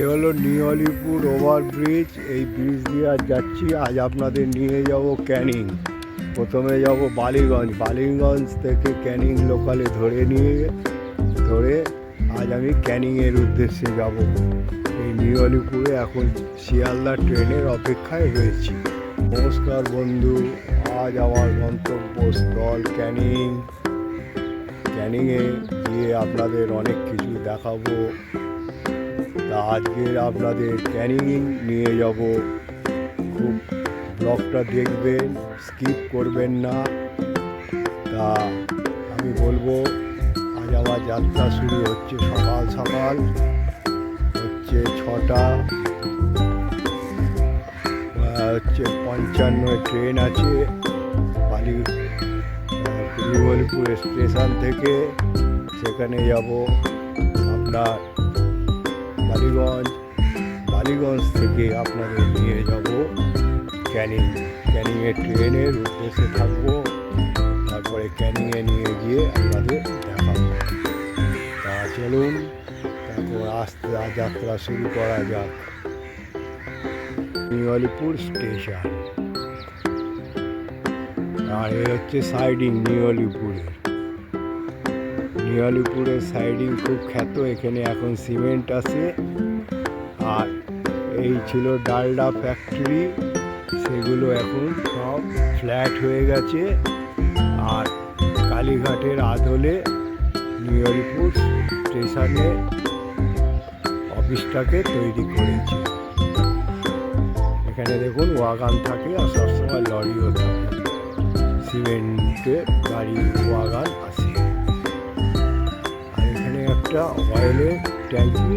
এ হলো new Alipur overbridge, এই bridge দিয়ে আজ যাচ্ছি। আজ আপনাদের নিয়ে যাব ক্যানিং। প্রথমে যাব বালিগঞ্জ। বালিগঞ্জ থেকে ক্যানিং লোকালে ধরে নিয়ে, ধরে আজ আমি ক্যানিংয়ের উদ্দেশ্যে যাব। এই নিউ আলিপুরে এখন শিয়ালদা ট্রেনের অপেক্ষায় রয়েছি। নমস্কার বন্ধু, আজ আমার গন্তব্যস্থল ক্যানিং। ক্যানিংয়ে গিয়ে আপনাদের অনেক কিছু দেখাবো। আজকের আপনাদের ক্যানিং নিয়ে যাব। খুব ব্লগটা দেখবেন স্কিপ করবেন না। তা আমি বলব, আজ আমার যাত্রা শুরু হচ্ছে সকাল সকাল। হচ্ছে ছটা হচ্ছে পঞ্চান্ন ট্রেন আছে বালি লিবলপুর স্টেশন থেকে। সেখানে যাব। আপনার বালিগঞ্জ বালিগঞ্জ থেকে আপনাদের নিয়ে যাব। ক্যানিং, ক্যানিংয়ে ট্রেনের উদ্দেশ্যে থাকব। তারপরে ক্যানিংয়ে নিয়ে গিয়ে আপনাদের দেখাবো। তা চলুন, তারপর আস্তে যাত্রা শুরু করা যাক। New Alipur station. আর এ হচ্ছে সাইডিং নিউ আলিপুরের নিউ আলিপুরের সাইডিং খুব খ্যাত, এখানে এখন সিমেন্ট আছে। আর এই ছিল ডালডা ফ্যাক্টরি সেগুলো এখন সব ফ্ল্যাট হয়ে গেছে। আর কালীঘাটের আদলে নিউ আলিপুর স্টেশনে অফিসটাকে তৈরি করেছে। এখানে দেখুন ওয়াগান থাকে আর সবসময় লরিও থাকে। সিমেন্টের গাড়ি ওয়াগান একটা অয়েলের ট্যাঙ্কি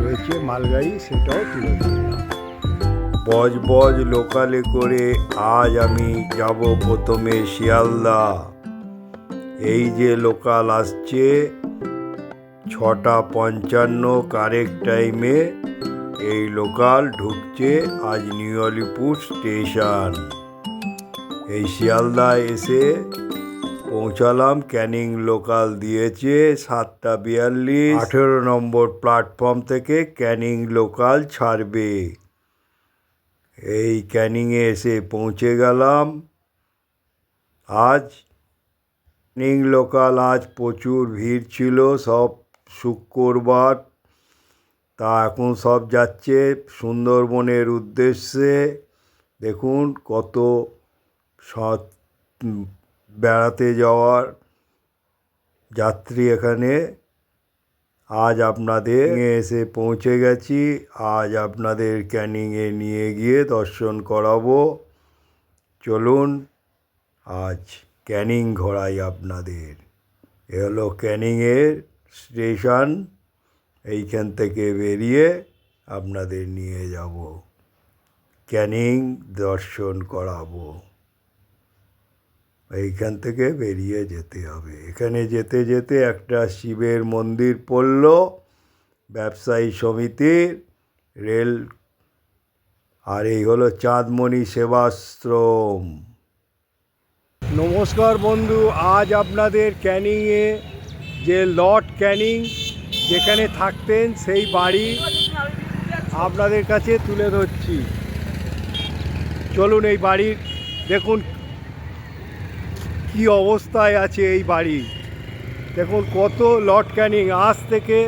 রয়েছে, মালগাড়ি, সেটাও তুলে বজ বজ লোকালে করে আজ আমি যাব প্রথমে শিয়ালদা। এই যে লোকাল আসছে, ছটা পঞ্চান্ন কারেক্ট টাইমে এই লোকাল ঢুকছে আজ নিউ আলিপুর স্টেশন। এই শিয়ালদা এসে পৌঁছালাম, ক্যানিং লোকাল দিয়েছে সাতটা বিয়াল্লিশ। আঠেরো নম্বর প্ল্যাটফর্ম থেকে ক্যানিং লোকাল ছাড়বে। এই ক্যানিংয়ে এসে পৌঁছে গেলাম। আজ ক্যানিং লোকাল, আজ প্রচুর ভিড় ছিল, সব শুক্রবার। তা এখন সব যাচ্ছে সুন্দরবনের উদ্দেশ্যে। দেখুন কত সৎ বেড়াতে যাওয়ার যাত্রী এখানে। আজ আপনাদের এসে পৌঁছে গেছি। আজ আপনাদের ক্যানিংয়ে নিয়ে গিয়ে দর্শন করাবো। চলুন, আজ ক্যানিং ঘোরাই আপনাদের। এ হলো ক্যানিংয়ের স্টেশন। এইখান থেকে বেরিয়ে আপনাদের নিয়ে যাব। ক্যানিং দর্শন করাবো। এইখান থেকে বেরিয়ে যেতে হবে। এখানে যেতে যেতে একটা শিবের মন্দির পড়ল, ব্যবসায়ী সমিতির রেল, আর এই হলো চাঁদমণি সেবাশ্রম। নমস্কার বন্ধু, আজ আপনাদের ক্যানিংয়ে যে লর্ড ক্যানিং যেখানে থাকতেন সেই বাড়ি আপনাদের কাছে তুলে ধরছি। চলুন এই বাড়ির, দেখুন কি অবস্থায় আছে এই বাড়ি? দেখুন কত লর্ড ক্যানিং। আজ থেকে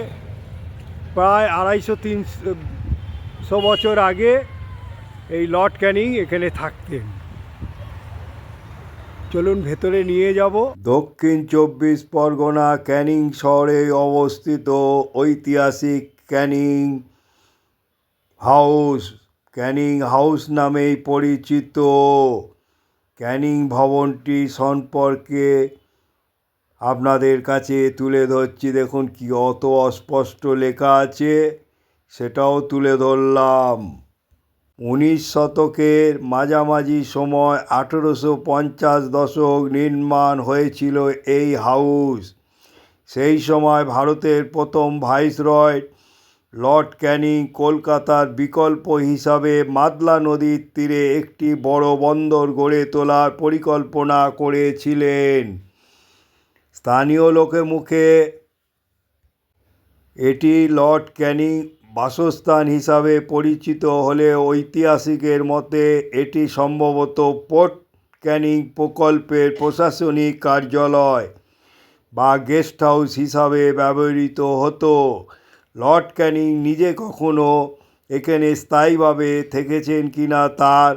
প্রায় আড়াইশো, তিনশো বছর আগে এই লর্ড ক্যানিং এখানে থাকতেন। চলুন ভেতরে নিয়ে যাব। দক্ষিণ চব্বিশ পরগনা ক্যানিং শহরে অবস্থিত ঐতিহাসিক ক্যানিং হাউস। ক্যানিং হাউস নামেই পরিচিত। ক্যানিং ভবনটি সম্পর্কে আপনাদের কাছে তুলে ধরছি। দেখুন কি অত অস্পষ্ট লেখা আছে, সেটাও তুলে ধরলাম। উনিশ শতকের মাঝামাঝি সময় আঠেরোশো পঞ্চাশ দশক নির্মাণ হয়েছিল এই হাউস। সেই সময় ভারতের প্রথম ভাইসরয় লর্ড ক্যানিং কলকাতার বিকল্প হিসাবে মাদলা নদীর তীরে একটি বড় বন্দর গড়ে তোলার পরিকল্পনা করেছিলেন। স্থানীয় লোকে মুখে, এটি লর্ড ক্যানিং বাসস্থান হিসাবে পরিচিত হলে ঐতিহাসিকের মতে এটি সম্ভবত পোর্ট ক্যানিং প্রকল্পের প্রশাসনিক কার্যালয় বা গেস্ট হাউস হিসাবে ব্যবহৃত হতো। লর্ড ক্যানিং নিজে কখনো এখানে স্থায়ীভাবে থেকেছেন কিনা তার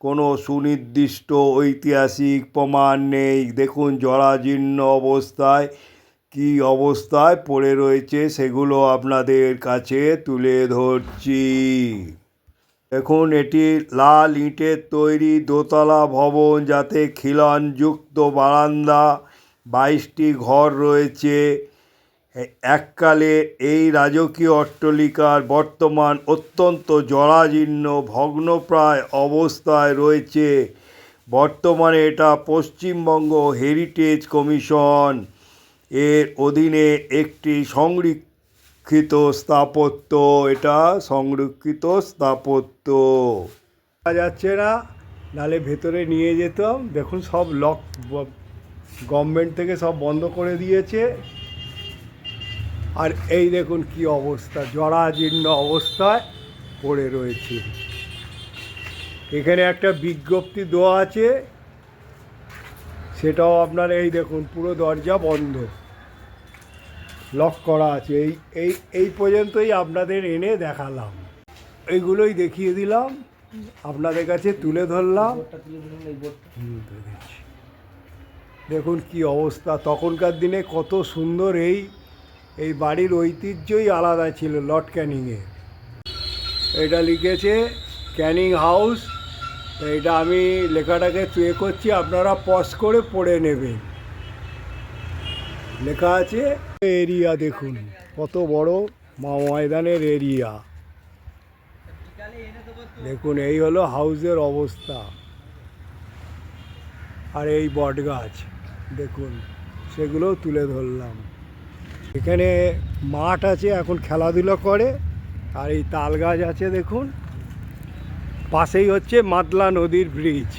কোনো সুনির্দিষ্ট ঐতিহাসিক প্রমাণ নেই। দেখুন, জরাজীর্ণ অবস্থায় কী অবস্থায় পড়ে রয়েছে সেগুলো আপনাদের কাছে তুলে ধরছি। দেখুন, এটি লাল ইটের তৈরি দোতলা ভবন যাতে খিলানযুক্ত বারান্দা, বাইশটি ঘর রয়েছে। এককালে এই রাজকীয় অট্টলিকার বর্তমান অত্যন্ত জরাজীর্ণ, ভগ্নপ্রায় অবস্থায় রয়েছে। বর্তমানে এটা পশ্চিমবঙ্গ হেরিটেজ কমিশন এর অধীনে একটি সংরক্ষিত স্থাপত্য। এটা সংরক্ষিত স্থাপত্য। যাচ্ছে না, নালে ভেতরে নিয়ে যেতাম। দেখুন সব লক গভর্নমেন্ট থেকে সব বন্ধ করে দিয়েছে। আর এই দেখুন কি অবস্থা, জরাজীর্ণ অবস্থায় পড়ে রয়েছে। এখানে একটা বিজ্ঞপ্তি দেওয়া আছে, সেটাও আপনার এই দেখুন, পুরো দরজা বন্ধ। লক করা আছে, এই এই এই পর্যন্তই আপনাদের এনে দেখালাম। এইগুলোই দেখিয়ে দিলাম, আপনাদের কাছে তুলে ধরলাম। দেখুন কি অবস্থা, তখনকার দিনে কত সুন্দর এই এই বাড়ির ঐতিহ্যই আলাদা ছিল লর্ড ক্যানিংয়ে। এটা লিখেছে ক্যানিং হাউস। এটা আমি লেখাটাকে চুয়ে করছি, আপনারা পজ করে পড়ে নেবেন। লেখা আছে, এরিয়া দেখুন, কত বড় মা ময়দানের এরিয়া। দেখুন, এই হলো হাউসের অবস্থা। আর এই বট গাছ দেখুন, সেগুলোও তুলে ধরলাম। এখানে মাঠ আছে এখন খেলাধুলো করে। আর এই তাল গাছ আছে দেখুন। পাশেই হচ্ছে মাতলা নদীর ব্রিজ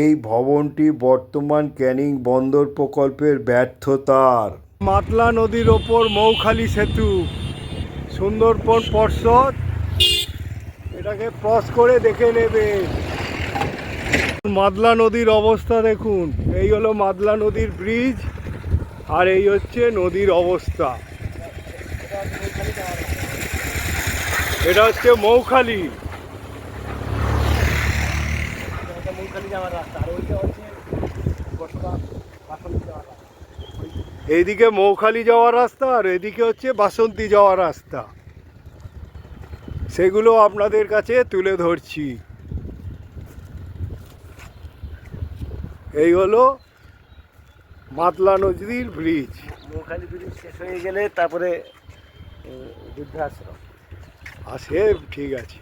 এই ভবনটি বর্তমান ক্যানিং বন্দর প্রকল্পের ব্যর্থতার। মাতলা নদীর ওপর মৌখালি সেতু। সুন্দরবন পর্ষদ। এটাকে ক্রস করে দেখে নেবে। মাদলা নদীর অবস্থা দেখুন। এই হলো মাদলা নদীর ব্রিজ আর এই হচ্ছে নদীর অবস্থা। এটা হচ্ছে মৌখালি। এইদিকে মৌখালি যাওয়ার রাস্তা আর এদিকে হচ্ছে বাসন্তী যাওয়ার রাস্তা। সেগুলো আপনাদের কাছে তুলে ধরছি। এই হলো মাতলা নদীর ব্রিজ মৌখালি ব্রিজ শেষ হয়ে গেলে তারপরে বৃদ্ধাশ্রম। আর সে ঠিক আছে।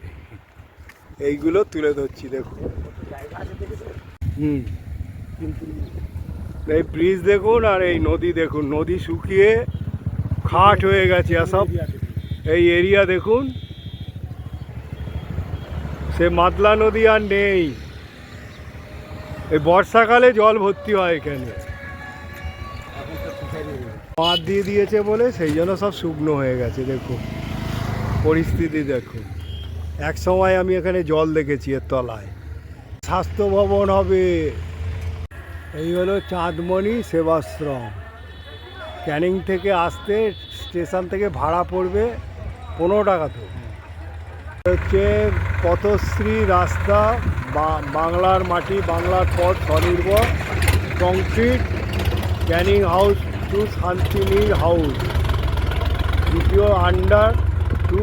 এইগুলো তুলে ধরছি দেখুন হুম। কিন্তু এই ব্রিজ দেখুন আর এই নদী দেখুন। নদী শুকিয়ে খাট হয়ে গেছে আর সব। এই এরিয়া দেখুন। সে মাতলা নদী আর নেই। এই বর্ষাকালে জল ভর্তি হয় এখানে। বাঁধ দিয়ে দিয়েছে বলে সেই জন্য সব শুকনো হয়ে গেছে দেখুন পরিস্থিতি দেখুন এক সময় আমি এখানে জল দেখেছি এর তলায়। স্বাস্থ্য ভবন হবে। এই হলো চাঁদমণি সেবাশ্রম। ক্যানিং থেকে আসতে স্টেশন থেকে ভাড়া পড়বে পনেরো টাকা তো। হচ্ছে পথশ্রী রাস্তা বাংলার মাটি, বাংলার পথ স্বনির্ভর। কংক্রিট, ক্যানিং হাউস, টু শান্তিনীর হাউস। দ্বিতীয় under, to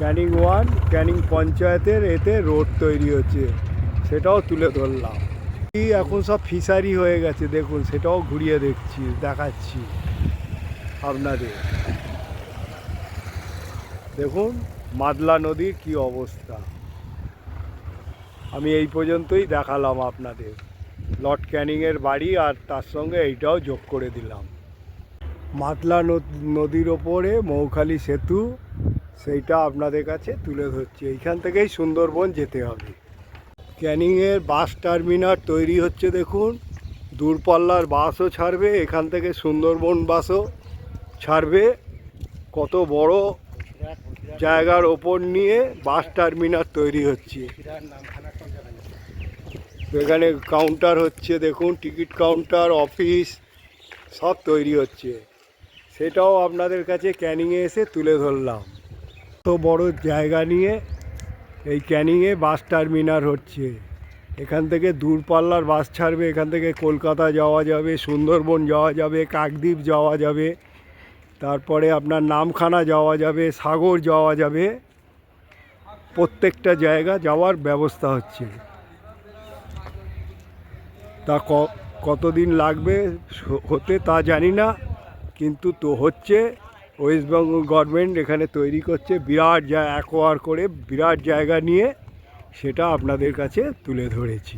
Canning one, Canning পঞ্চায়েতের এতে রোড তৈরি হচ্ছে। সেটাও তুলে ধরলাম। কি এখন সব ফিশারি হয়ে গেছে, দেখুন, সেটাও ঘুরিয়ে দেখছি, দেখাচ্ছি আপনাদের। দেখুন, মাদলা নদীর কি অবস্থা। আমি এই পর্যন্তই দেখালাম আপনাদের। লর্ড ক্যানিংয়ের বাড়ি আর তার সঙ্গে এইটাও যোগ করে দিলাম। মাতলা নদীর ওপরে মৌখালি সেতু, সেইটা আপনাদের কাছে তুলে ধরছি। এইখান থেকেই সুন্দরবন যেতে হবে। ক্যানিংয়ের বাস টার্মিনাল তৈরি হচ্ছে দেখুন। দূরপাল্লার বাসও ছাড়বে, এখান থেকে সুন্দরবন বাসও ছাড়বে। কত বড় জায়গার ওপর নিয়ে বাস টার্মিনাল তৈরি হচ্ছে বসিরহাট নামখানা সব জায়গা যাবে। এখানে কাউন্টার হচ্ছে, দেখুন টিকিট কাউন্টার অফিস সব তৈরি হচ্ছে। সেটাও আপনাদের কাছে ক্যানিংয়ে এসে তুলে ধরলাম। তো বড় জায়গা নিয়ে এই ক্যানিংয়ে বাস টার্মিনাল হচ্ছে। এখান থেকে দূরপাল্লার বাস ছাড়বে, এখান থেকে কলকাতা যাওয়া যাবে, সুন্দরবন যাওয়া যাবে, কাকদ্বীপ যাওয়া যাবে, তারপরে আপনার নামখানা যাওয়া যাবে, সাগর যাওয়া যাবে। প্রত্যেকটা জায়গা যাওয়ার ব্যবস্থা হচ্ছে। তা কতদিন লাগবে হতে তা জানি না, কিন্তু তো হচ্ছে ওয়েস্ট বেঙ্গল গভর্নমেন্ট এখানে তৈরি করছে বিরাট যা অ্যাকোয়ার করে বিরাট জায়গা নিয়ে সেটা আপনাদের কাছে তুলে ধরেছি।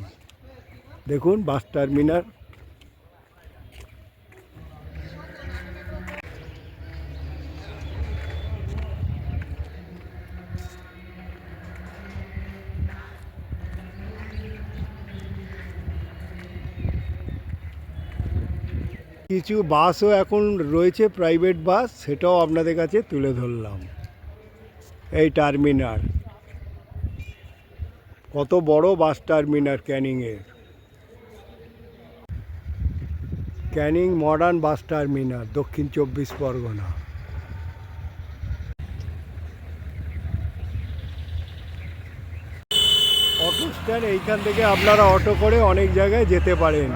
দেখুন, বাস টার্মিনাল কিছু বাসও এখন রয়েছে প্রাইভেট বাস, সেটাও আপনাদের কাছে তুলে ধরলাম। এই টার্মিনাল কত বড় বাস টার্মিনাল ক্যানিংয়ের। ক্যানিং মডার্ন বাস টার্মিনাল দক্ষিণ চব্বিশ পরগনা। স্ট্যান্ড এইখান থেকে আপনারা অটো করে অনেক জায়গায় যেতে পারেন।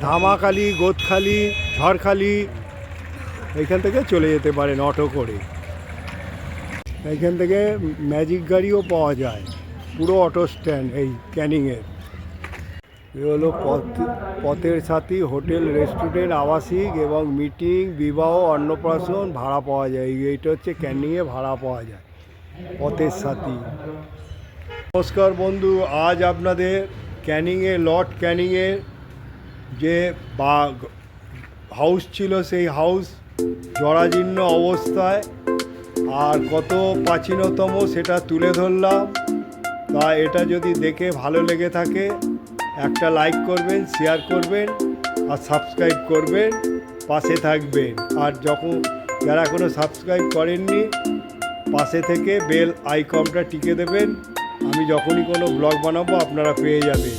ধামাখালি গোদখালি ঝড়খালি এইখান থেকে চলে যেতে পারেন অটো করে। এইখান থেকে ম্যাজিক গাড়িও পাওয়া যায় পুরো অটো স্ট্যান্ড এই ক্যানিংয়ের। এ হলো পথ পথের সাথী হোটেল রেস্টুরেন্ট আবাসিক এবং মিটিং বিবাহ অন্নপ্রাশন ভাড়া পাওয়া যায়। এই- এইটা হচ্ছে ক্যানিংয়ে ভাড়া পাওয়া যায় পথের সাথী। নমস্কার বন্ধু, আজ আপনাদের ক্যানিংয়ে, লর্ড ক্যানিংয়ের যে বা হাউস ছিল সেই হাউস জরাজীর্ণ অবস্থায় আর কত প্রাচীনতম সেটা তুলে ধরলাম। তা এটা যদি দেখে ভালো লেগে থাকে, একটা লাইক করবেন, শেয়ার করবেন আর সাবস্ক্রাইব করবেন, পাশে থাকবেন। আর যখন যারা কোনো সাবস্ক্রাইব করেননি, পাশে থেকে বেল আইকনটা টিকে দেবেন। আমি যখনই কোনো ব্লগ বানাবো, আপনারা পেয়ে যাবে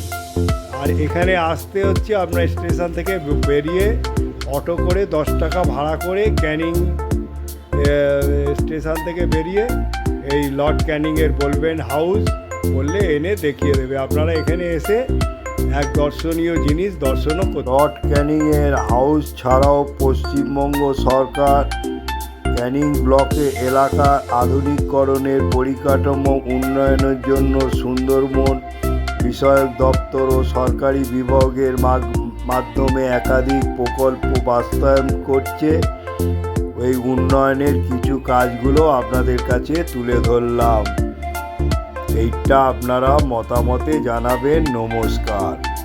আর এখানে আসতে হচ্ছে আপনার স্টেশন থেকে বেরিয়ে অটো করে দশ টাকা ভাড়া করে ক্যানিং স্টেশন থেকে বেরিয়ে এই লর্ড ক্যানিংয়ের বলবেন হাউস বললে এনে দেখিয়ে দেবে। আপনারা এখানে এসে এক দর্শনীয় জিনিস দর্শনও লর্ড ক্যানিংয়ের হাউস ছাড়াও পশ্চিমবঙ্গ সরকার ক্যানিং ব্লকে এলাকার আধুনিকরণের পরিকাঠামো উন্নয়নের জন্য সুন্দরবন বিষয়ক দপ্তর ও সরকারি বিভাগের মাধ্যমে একাধিক প্রকল্প বাস্তবায়ন করছে। ওই উন্নয়নের কিছু কাজগুলো আপনাদের কাছে তুলে ধরলাম। এইটা আপনারা মতামতে জানাবেন। নমস্কার।